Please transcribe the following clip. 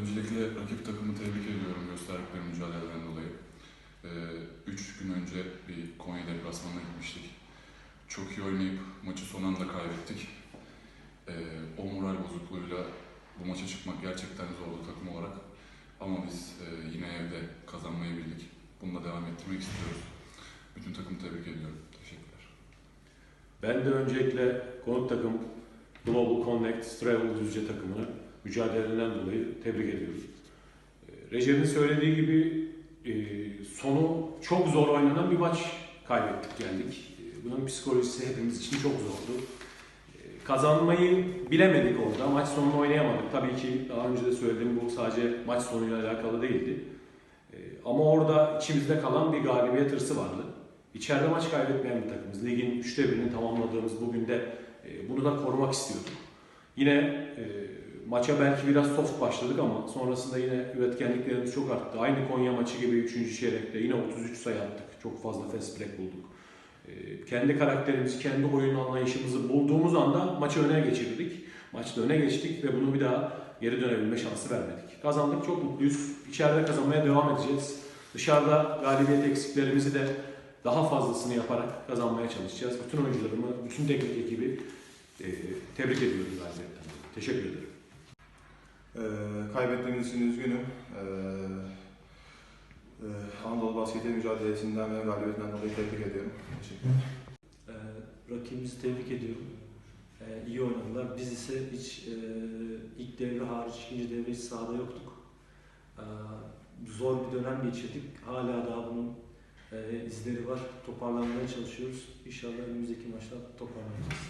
Öncelikle rakip takımı tebrik ediyorum gösterdikleri mücadeleden dolayı. Ee, üç gün önce bir Konya deplasmanına gitmiştik. Çok iyi oynayıp maçı son anda kaybettik. Ee, o moral bozukluğuyla bu maça çıkmak gerçekten zordu takım olarak. Ama biz e, yine evde kazanmayı bildik. Bununla devam ettirmek istiyoruz. Bütün takımı tebrik ediyorum. Teşekkürler. Ben de öncelikle konuk takım Global Connect Travel Düzce takımını mücadelelerinden dolayı tebrik ediyoruz. Ee, Recep'in söylediği gibi e, sonu çok zor oynanan bir maç kaybettik geldik. E, Bunun psikolojisi hepimiz için çok zordu. E, Kazanmayı bilemedik orada. Maç sonunu oynayamadık. Tabii ki daha önce de söylediğim bu sadece maç sonuyla alakalı değildi. Ama orada içimizde kalan bir galibiyet hırsı vardı. İçeride maç kaybetmeyen bir takımız. Ligin üçte birini tamamladığımız bugün de e, bunu da korumak istiyorduk. Yine e, maça belki biraz soft başladık ama sonrasında yine üretkenliklerimiz çok arttı. Aynı Konya maçı gibi 3. çeyrekte yine 33 sayı attık. Çok fazla fast break bulduk. E, kendi karakterimizi, kendi oyun anlayışımızı bulduğumuz anda maçı öne geçirdik. Maçta öne geçtik ve bunu bir daha geri dönebilme şansı vermedik. Kazandık, çok mutluyuz. İçeride kazanmaya devam edeceğiz. Dışarıda galibiyet eksiklerimizi de daha fazlasını yaparak kazanmaya çalışacağız. Bütün oyuncularımı, bütün teknik ekibi e, tebrik ediyorum galibiyetten. Teşekkür ederim. Ee, kaybettiğimiz için üzgünüm. Ee, e, Anadolu basketi mücadelesinden ve galibiyetinden dolayı tebrik ediyorum. Ee, rakibimizi tebrik ediyorum. Ee, iyi oynadılar. Biz ise hiç e, ilk devre hariç ikinci devre hiç sahada yoktuk. Ee, zor bir dönem geçirdik. Hala daha bunun e, izleri var. Toparlanmaya çalışıyoruz. İnşallah önümüzdeki maçta toparlanacağız.